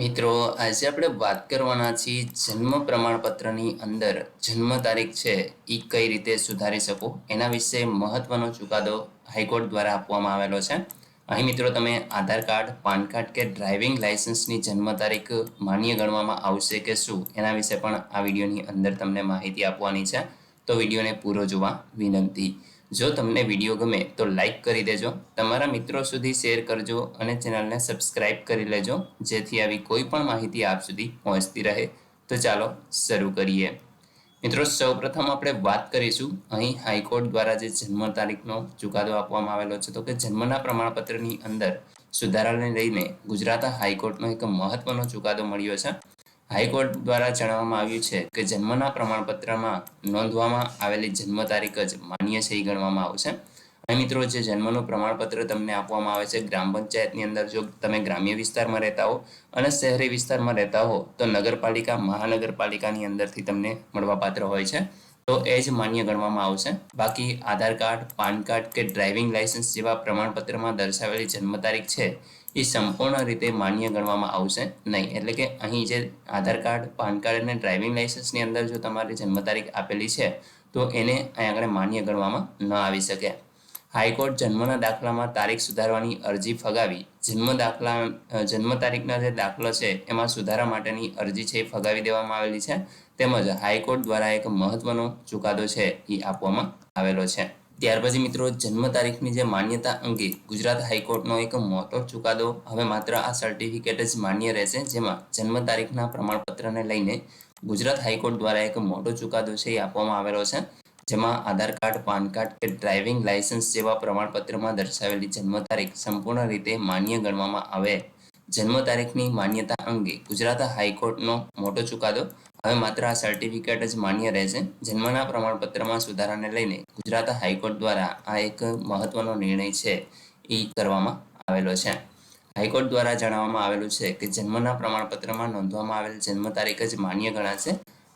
મિત્રો, આજે આપણે વાત કરવાના છીએ જન્મ પ્રમાણપત્રની અંદર જન્મ તારીખ છે એ કઈ રીતે સુધારી શકો? એના વિશે મહત્વનો ચુકાદો હાઈકોર્ટ દ્વારા આપવામાં આવેલો છે. અહીં મિત્રો, તમે આધાર કાર્ડ, પાન કાર્ડ કે ડ્રાઇવિંગ લાઇસન્સની જન્મ તારીખ માન્ય ગણવામાં આવશે કે શું? એના વિશે પણ આ વિડીયોની અંદર તમને માહિતી આપવાની છે. તો વિડીયોને પૂરો જોવા વિનંતી. જો તમને વીડિયો ગમે તો લાઈક કરી દેજો. તમારા મિત્રો સુધી શેર કરજો અને ચેનલને સબસ્ક્રાઇબ કરી લેજો, જેથી આવી કોઈ પણ માહિતી આપ સુધી પહોંચતી રહે. તો ચાલો શરૂ કરીએ. મિત્રો, સૌપ્રથમ આપણે વાત કરીશું. અહીં હાઈકોર્ટ દ્વારા જે જન્મ તારીખનો ચુકાદો આપવામાં આવેલો છે, તો કે જન્મના પ્રમાણપત્રની અંદર સુધારાને લઈને ગુજરાત હાઈકોર્ટનો એક મહત્વનો ચુકાદો મળ્યો છે. હાઈકોર્ટ દ્વારા જણાવવામાં આવ્યું છે કે જન્મના પ્રમાણપત્રમાં નોંધવામાં આવેલી જન્મ તારીખ જ માન્ય એ ગણવામાં આવશે અહીં મિત્રો જે જન્મનું પ્રમાણપત્ર તમને આપવામાં આવે છે, ગ્રામ પંચાયતની અંદર જો તમે ગ્રામ્ય વિસ્તારમાં રહેતા હો અને શહેરી વિસ્તારમાં રહેતા હો, તો નગરપાલિકા, મહાનગરપાલિકાની અંદરથી તમને મળવાપાત્ર હોય છે. તો એ જ માન્ય ગણવામાં આવશે બાકી આધાર કાર્ડ, પાન કાર્ડ કે ડ્રાઇવિંગ લાયસન્સ જેવા પ્રમાણપત્રમાં દર્શાવેલી જન્મ તારીખ છે એ સંપૂર્ણ રીતે માન્ય ગણવામાં આવશે નહીં. એટલે કે અહીં જે આધાર કાર્ડ, પાન કાર્ડ અને ડ્રાઇવિંગ લાઇસન્સની અંદર જો તમારી જન્મ તારીખ આપેલી છે, તો એને અહીં આગળ માન્ય ગણવામાં ન આવી શકે. હાઈકોર્ટ જન્મના દાખલામાં તારીખ સુધારવાની અરજી ફગાવી. જન્મ દાખલા જન્મ તારીખના જે દાખલો છે, એમાં સુધારા માટેની અરજી છે એ ફગાવી દેવામાં આવેલી છે. તેમજ હાઈકોર્ટ દ્વારા એક મહત્વનો ચુકાદો છે એ આપવામાં આવેલો છે. ત્યાર પછી મિત્રો જન્મ તારીખની જે માન્યતા અંગે ગુજરાત હાઈકોર્ટનો એક મોટો ચુકાદો હવે માત્ર આ સર્ટિફિકેટ જ માન્ય રહેશે, જેમાં જન્મ તારીખના પ્રમાણપત્રને લઈને ગુજરાત હાઈકોર્ટ દ્વારા એક મોટો ચુકાદો છે એ આપવામાં આવેલો છે, જેમાં આધાર કાર્ડ, પાન કાર્ડ કે ડ્રાઇવિંગ લાયસન્સ જેવા પ્રમાણપત્રમાં દર્શાવેલી જન્મ તારીખ સંપૂર્ણ રીતે માન્ય ગણવામાં આવે. જન્મ તારીખની માન્યતા અંગે ગુજરાત હાઈકોર્ટનો મોટો ચુકાદો હવે માત્ર આ સર્ટિફિકેટ જ માન્ય રહેશે. જન્મના પ્રમાણપત્રમાં સુધારાને લઈને ગુજરાત હાઈકોર્ટ દ્વારા આ એક મહત્વનો નિર્ણય છે એ કરવામાં આવેલો છે. હાઈકોર્ટ દ્વારા જણાવવામાં આવેલું છે કે જન્મના પ્રમાણપત્રમાં નોંધવામાં આવેલ જન્મ તારીખ જ માન્ય ગણાશે.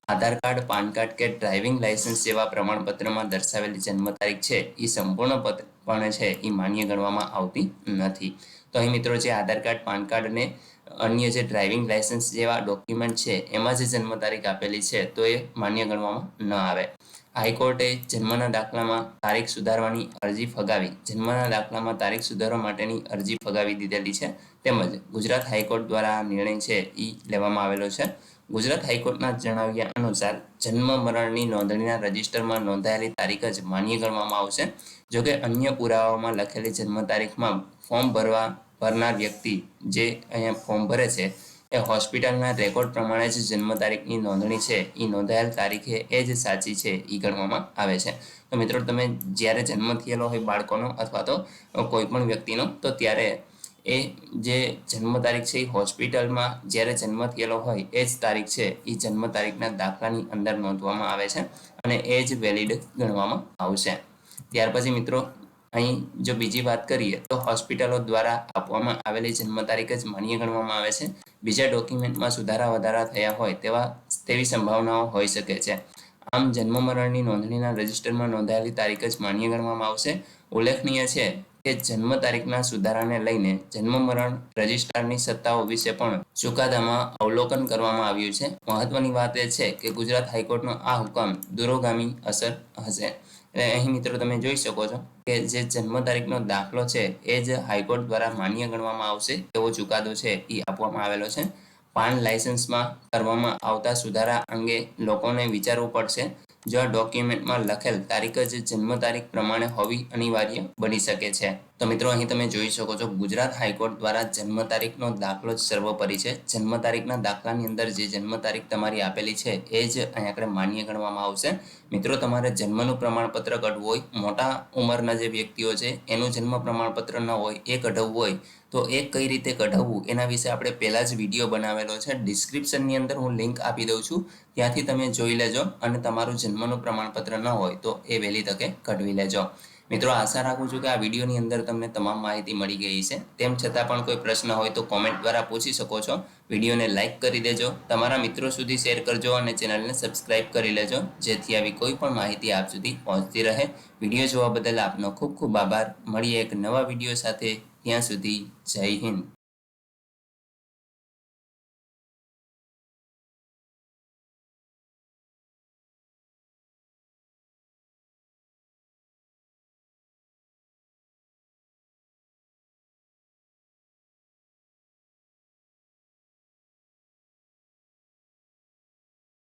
આધાર કાર્ડ, પાન કાર્ડ કે ડ્રાઇવિંગ લાયસન્સ જેવા પ્રમાણપત્રમાં દર્શાવેલી જન્મ તારીખ છે એ સંપૂર્ણપણે છે એ માન્ય ગણવામાં આવતી નથી. તો અહીં મિત્રો જે આધાર કાર્ડ, પાન કાર્ડ અને અન્ય જે ડ્રાઇવિંગ લાયસન્સ જેવા ડોક્યુમેન્ટ છે, એમાં જે જન્મ તારીખ આપેલી છે, તો એ માન્ય ગણવામાં ન આવે. હાઈકોર્ટે જન્મના દાખલામાં તારીખ સુધારવાની અરજી ફગાવી, જન્મના દાખલામાં તારીખ સુધારવા માટેની અરજી ફગાવી દીધેલી છે, તેમજ ગુજરાત હાઈકોર્ટ દ્વારા આ નિર્ણય છે એ લેવામાં આવેલો છે. ગુજરાત હાઈકોર્ટના જણાવ્યા અનુસાર, જન્મ મરણની નોંધણીના રજિસ્ટરમાં નોંધાયેલી તારીખ જ માન્ય ગણવામાં આવશે. જોકે અન્ય પુરાવાઓમાં લખેલી જન્મ તારીખમાં ફોર્મ ભરવા ભરનાર વ્યક્તિ જે અહીંયા ફોર્મ ભરે છે, એ હોસ્પિટલના રેકોર્ડ પ્રમાણે જ જન્મ તારીખની નોંધણી છે. એ નોંધાયેલ તારીખે એ જ સાચી છે એ ગણવામાં આવે છે. તો મિત્રો, તમે જ્યારે જન્મ થયેલો હોય બાળકોનો અથવા તો કોઈ પણ વ્યક્તિનો, તો ત્યારે એ જે જન્મ તારીખ છે એ હોસ્પિટલમાં જ્યારે જન્મ થયેલો હોય એ જ તારીખ છે એ જન્મ તારીખના દાખલાની અંદર નોંધવામાં આવે છે અને એ જ વેલિડ ગણવામાં આવશે. ત્યાર પછી મિત્રો અહીં જો બીજી વાત કરીએ, તો હોસ્પિટલો દ્વારા આપવામાં આવેલી જન્મ તારીખ જ માન્ય ગણવામાં આવે છે. બીજા ડોક્યુમેન્ટમાં સુધારા વધારા થયા હોય તેવા, તેવી સંભાવનાઓ હોઈ શકે છે. આમ, જન્મ મરણની નોંધણીના રજિસ્ટરમાં નોંધાયેલી તારીખ જ માન્ય ગણવામાં આવશે. ઉલ્લેખનીય છે કે જન્મ તારીખના સુધારાને લઈને જન્મ મરણ રજિસ્ટ્રારની સત્તાઓ વિશે પણ ચુકાદામાં અવલોકન કરવામાં આવ્યું છે. મહત્વની વાત એ છે કે ગુજરાત હાઈકોર્ટનો આ હુકમ દૂરોગામી અસર હશે. એટલે અહીં મિત્રો તમે જોઈ શકો છો કે જે જન્મ તારીખનો દાખલો છે, એ જ હાઈકોર્ટ દ્વારા માન્ય ગણવામાં આવશે એવો ચુકાદો છે એ આપવામાં આવેલો છે. પાન લાયસન્સમાં કરવામાં આવતા સુધારા અંગે લોકોને વિચારવું પડશે. જો ડોક્યુમેન્ટમાં લખેલ તારીખ જ જન્મ તારીખ પ્રમાણે હોવી અનિવાર્ય બની શકે છે. તો મિત્રો, અહીં તમે જોઈ શકો છો, ગુજરાત હાઈકોર્ટ દ્વારા જન્મ તારીખનો દાખલો જ સર્વોપરી છે. જન્મ તારીખના દાખલાની અંદર જે જન્મ તારીખ તમારી આપેલી છે, એ જ અહીં આગળ માન્ય ગણવામાં આવશે. મિત્રો, તમારે જન્મનું પ્રમાણપત્ર કઢવું હોય, મોટા ઉંમરના જે વ્યક્તિઓ છે, એનું જન્મ પ્રમાણપત્ર ન હોય, એ કઢવવું હોય, તો એ કઈ રીતે કઢાવવું, એના વિશે આપણે પહેલાં જ વીડિયો બનાવેલો છે. ડિસ્ક્રિપ્શનની અંદર હું લિંક આપી દઉં છું, ત્યાંથી તમે જોઈ લેજો અને તમારું જન્મનું પ્રમાણપત્ર ન હોય, તો એ વહેલી તકે કઢવી લેજો. મિત્રો, આશા રાખું છું કે આ વિડીયોની અંદર તમને તમામ માહિતી મળી ગઈ છે. તેમ છતાં પણ કોઈ પ્રશ્ન હોય તો કોમેન્ટ દ્વારા પૂછી શકો છો. વિડીયોને લાઇક કરી દેજો. તમારા મિત્રો સુધી શેર કરજો અને ચેનલને સબસ્ક્રાઇબ કરી લેજો. જેથી આવી કોઈ પણ માહિતી આપ સુધી પહોંચતી રહે. વીડિયો જોવા બદલ આપનો ખૂબ ખૂબ આભાર. મળીએ એક નવા વીડિયો સાથે. ત્યાં સુધી જય હિન્દ.